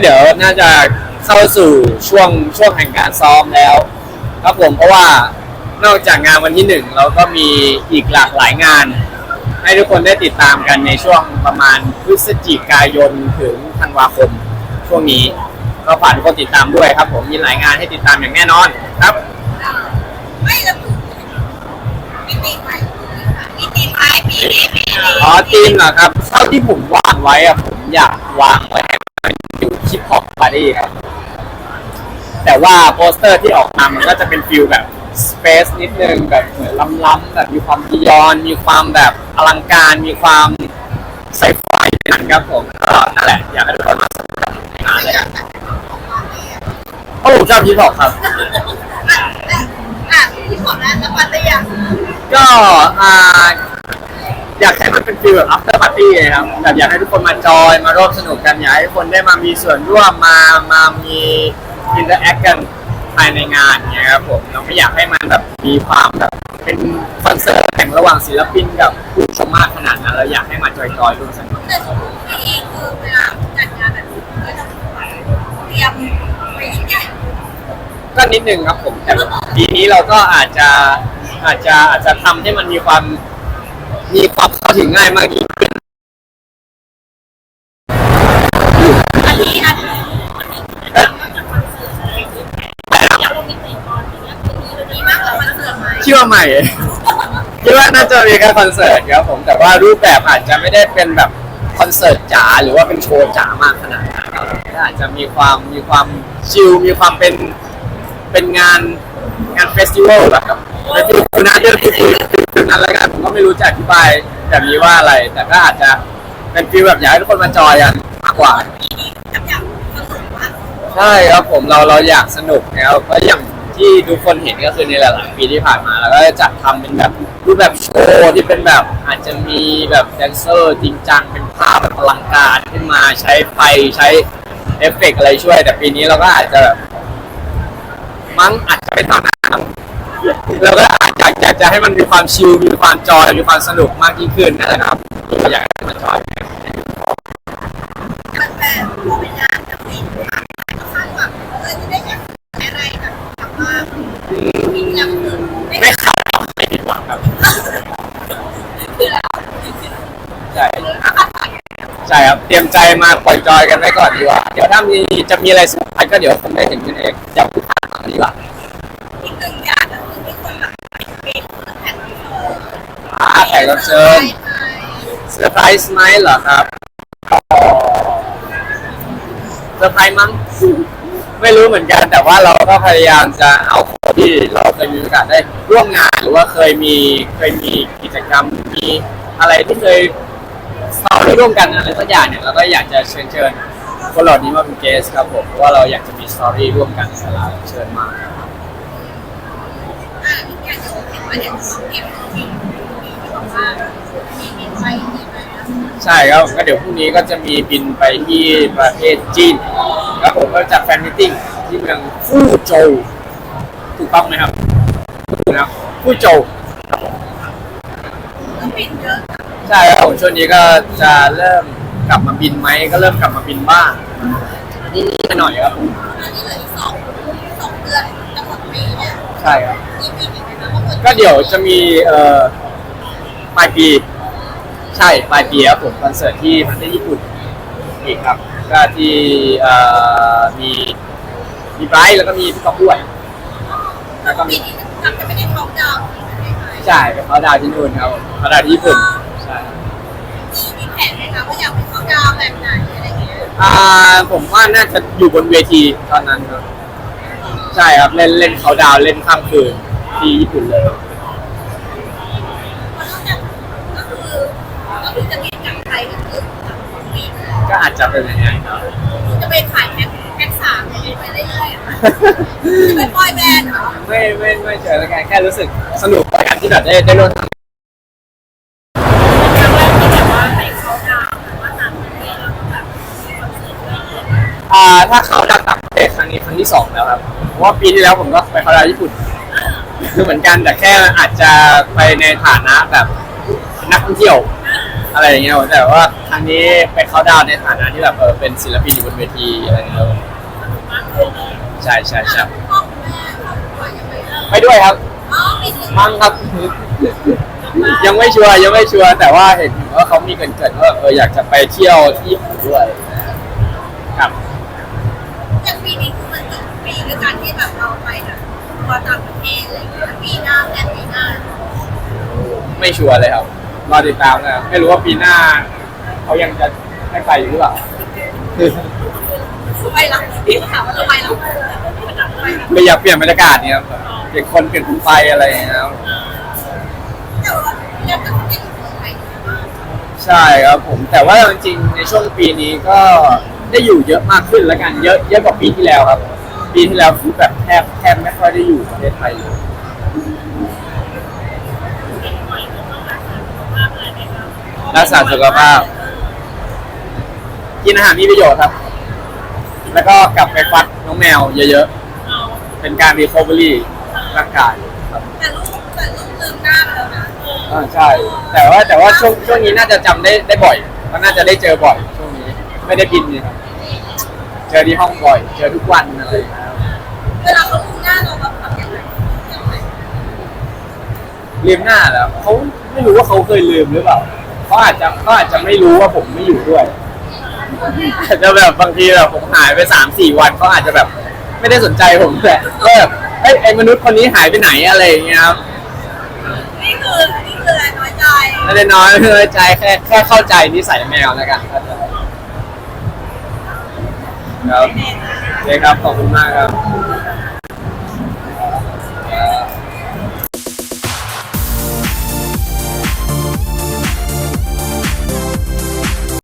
เดี๋ยวน่าจะเข้าสู่ช่วงช่วงแห่งการซ้อมแล้ว ครับผมเพราะว่านอกจากงานวันที่หนึ่งเราก็มีอีกหลากหลายงาน ให้ทุกคนได้ติดตามกันในช่วงประมาณพฤศจิกายนถึงธันวาคม ช่วงนี้ก็ฝากทุกคนติดตามด้วยครับ ผมมีหลายงานให้ติดตามอย่างแน่นอนครับไม่แล้วมีตีไหมมีตีไหมปีนี้ปีนี้อ๋อทีมเหรอครับเท่าที่ผมวางไว้อะผมอยากวางไว้ ให้มันอยู่ฮิปฮอปบาร์ดี้ครับแต่ว่าโปสเตอร์ที่ออกมามันก็จะเป็นฟิลแบบสเปซนิดนึงแบบเหมือนล้ำๆแบบมีความยอน มีความแบบอลังการ มีความไซไฟนั่นครับผมก็นั่นแหละอยากให้ทุกคนมาสนุกกับงานเลยครับเพราะผมชอบฮิปฮอปครับอะที่ผมนะแล้วปัตยาก็อ่า อยากให้มันเป็นฟีลแบบ after party เลยครับแบบอยากให้ทุกคนมาจอยมาร่วมสนุกกันอยากให้ทุกคนได้มามีส่วนร่วมมามามี interact กันภายในงานเนี้ยครับผมเราไม่อยากให้มันแบบมีความแบบเป็นคอนเสิร์ตแข่งระหว่างศิลปินกับผู้ชมมากขนาดนั้นเราอยากให้มาจอยๆร่วมสนุกแต่ทุกปีคือเวลาจัดงานแบบนี้ก็จะเตรียมไปยิ่งใหญ่ก็นิดนึงครับผมแต่ปีนี้เราก็อาจจะอาจจะอาจจะทำให้มันมีความ มีความเข้าถึงง่ายมากยิ่งขึ้นอันนี้อันนี้ดีมากกว่าคอนเสิร์ตไหมคิดว่าใหม่คิดว่าน่าจะมีแค่คอนเสิร์ตครับผมแต่ว่ารูปแบบอาจจะไม่ได้เป็นแบบคอนเสิร์ตจ๋าหรือว่าเป็นโชว์จ๋ามากขนาดนั้นครับก็อาจจะมีความมีความชิลมีความเป็นเป็นงานงานเฟสติวัลแบบเป็นฟิลคุณอาเดียคือคือนั้นแล้วกัน ไม่รู้จะอธิบายแบบนี้ว่าอะไร แต่ก็อาจจะเป็นฟิลแบบอยากให้ทุกคนมาจอยกันมากกว่าทำอย่างสนุกมากใช่ครับผมเราเราอยากสนุกนะครับก็อย่างที่ทุกคนเห็นก็คือในหลายๆปีที่ผ่านมาเราก็จะจัดทำเป็นแบบรูปแบบโชว์ที่เป็นแบบอาจจะมีแบบแดนเซอร์จริงจังเป็นภาพแบบอลังการขึ้นมาใช้ไฟใช้เอฟเฟกต์อะไรช่วย แต่ปีนี้เราก็อาจจะแบบมั้งอาจจะเป็นตอนนั้น เราก็อาจจะอยากจะให้มันมีความชิลมีความจอยมีความสนุกมากยิ่งขึ้นนั่นแหละครับก็อยากให้มันจอยแฟนๆพอเป็นงานแบบนี้ก็คาดหวังเออจะได้แบบอะไรแบบกลับมาอีกอย่างหนึ่งไม่ไม่ขาดไม่ผิดหวังครับคือเราใช่ใช่ครับเตรียมใจมาปล่อยจอยกันไว้ก่อนดีกว่าเดี๋ยวถ้ามีจะมีอะไรเซอร์ไพรส์ก็เดี๋ยวคงได้เห็นกันเองอย่าพูดผ่านดีกว่าอีกหนึ่งอย่างก็คือมีคนแบบเป็นแข่ง อ่า แขกรับเชิญเซอร์ไพรส์ไหมเหรอครับเซอร์ไพรส์มั้ง ไม่รู้เหมือนกัน แต่ว่าเราก็พยายามจะเอาคนที่เราเคยมีโอกาสได้ร่วมงาน หรือว่าเคยมีเคยมีกิจกรรมมีอะไรที่เคยสร้างร่วมกันอะไรสักอย่างเนี่ยเราก็อยากจะเชิญเชิญคนเหล่านี้มาเป็นเกสครับผมเพราะว่าเราอยากจะมีสตอรี่ร่วมกันเวลาเชิญมาอ่าอีกอย่างหนึ่งเห็นว่าเดี๋ยวเก็บ ว่ามีมีไฟมีไหมใช่ครับก็เดี๋ยวพรุ่งนี้ก็จะมีบินไปที่ประเทศจีนแล้วผมก็จัดแฟนมิทติ้งที่เมืองฟู่โจวถูกต้องไหมครับถูกนะครับฟู่โจวครับผมก็เป็นเยอะใช่ครับผมช่วงนี้ก็จะเริ่มกลับมาบินไหมก็เริ่มกลับมาบินบ้างนี่ๆหน่อยครับผมอันนี้เหลืออีกสองสองเดือนจะหมดปีเนี่ยใช่ครับมีปีอีกไหมคะว่าหมด ก็เดี๋ยวจะมีเอ่อ ปลายปี ใช่ปลายปีครับผมคอนเสิร์ตที่ประเทศญี่ปุ่นอีกครับ ก็ที่เอ่อมีมีไบรท์แล้วก็มีพี่กอฟด้วยแล้วก็มีปีนี้ทำจะไม่ได้เขาดาวน์ที่ประเทศไทยใช่ไปเขาดาวน์ที่นู่นครับผมเขาดาวน์ที่ญี่ปุ่นใช่ มีแผนไหมคะว่าอยากไปเขาดาวน์แบบไหนอะไรเงี้ยอ่าผมว่าน่าจะอยู่บนเวทีตอนนั้นครับ ใช่ครับ เล่นเล่นเขาดาวน์เล่นข้ามคืนที่ญี่ปุ่นเลย เพราะนอกจากก็คือก็คือจะบินกลับไทยก็คือสามปี ก็อาจจะเป็นอย่างนั้นครับ จะไปขายแพ็คแพ็คสามอย่างนี้ไปเรื่อยๆอะจะไปปล่อยแบรนด์เหรอไม่ไม่ไม่เจอแล้วกันแค่รู้สึกสนุกกับการที่แบบได้ได้ร่วมทำ ครั้งแรกที่แบบว่าไปเขาดาวน์แบบว่าต่างประเทศแล้วก็แบบมีคอนเสิร์ตด้วยอ่าถ้าเขาดาวน์ต่างประเทศครั้งนี้ครั้งที่สองแล้วครับเพราะว่าปีที่แล้วผมก็ไปเขาดาวน์ญี่ปุ่น คือเหมือนกันแต่แค่อาจจะไปในฐานะแบบนักท่องเที่ยว อะไรอย่างเงี้ยแต่ว่าครั้งนี้ไปเขาน์ดาวน์ในฐานะที่แบบเออเป็นศิลปินอยู่บนเวทีอะไรอย่างเงี้ยครับใช่ใช่ใช่พ่อแม่ครอบครัวยังไม่เลิกไปด้วยครับ อ๋อมีสิมั้งครับ ยังไม่ชัวร์ยังไม่ชัวร์แต่ว่าเห็นว่าเขามีเกรินๆว่าเอออยากจะไปเที่ยวที่ญี่ปุ่นด้วยครับ อย่างปีนี้คือมันจบปีด้วยการที่แบบเราไปแบบทัวร์ต่างประเทศอะไรอย่างเงี้ยปีหน้าแผนปีหน้าไม่ชัวร์เลยครับ รอติดตามนะครับไม่รู้ว่าปีหน้า เขายังจะให้ไปอยู่หรือเปล่าทำไมล่ะพี่ก็ถามว่าทำไมล่ะทำไมล่ะไม่อยากเปลี่ยนบรรยากาศเนี่ยครับเปลี่ยนคนเปลี่ยนไฟอะไรอย่างเงี้ยครับแต่ว่ายังจะไม่ได้อยู่เมืองไทยนะใช่ครับผมแต่ว่าจริงๆในช่วงปีนี้ก็ได้อยู่เยอะมากขึ้นแล้วกันเยอะเยอะกว่าปีที่แล้วครับ ปีที่แล้วคือแบบแทบแทบไม่ค่อยได้อยู่ประเทศไทยเลย รักษาสุขภาพ กินอาหารมีประโยชน์ครับ แล้วก็กลับไปฟัดน้องแมวเยอะๆ เป็นการรีคอเวอรี่ร่างกายครับแต่ลูกแต่ลูกลืมหน้าไปแล้วนะอ่าใช่ แต่ว่าแต่ว่าช่วงช่วงนี้น่าจะจำได้ได้บ่อยก็น่าจะได้เจอบ่อย ช่วงนี้ ไม่ได้บินนี่ครับ เจอที่ห้องบ่อย เจอทุกวันอะไรอย่างเงี้ยครับเวลาเขาลืมหน้าเราแบบทำยังไงยังไงลืมหน้าแล้วเขาไม่รู้ว่าเขาเคยลืมหรือเปล่า เขาอาจจะเขาอาจจะไม่รู้ว่าผมไม่อยู่ด้วยอาจจะแบบบางทีแบบผมหายไปสามสี่วันเขาอาจจะแบบ ไม่ได้สนใจผมแหละก็แบบเอ้ยไอ้มนุษย์คนนี้หายไปไหนอะไรอย่างเงี้ยครับนี่คือนี่คืออะไรน้อยใจไม่ได้น้อยไม่ได้ใจแค่แค่เข้าใจนิสัยแมวแล้วกันเข้าใจครับโอเคครับขอบคุณมากครับเ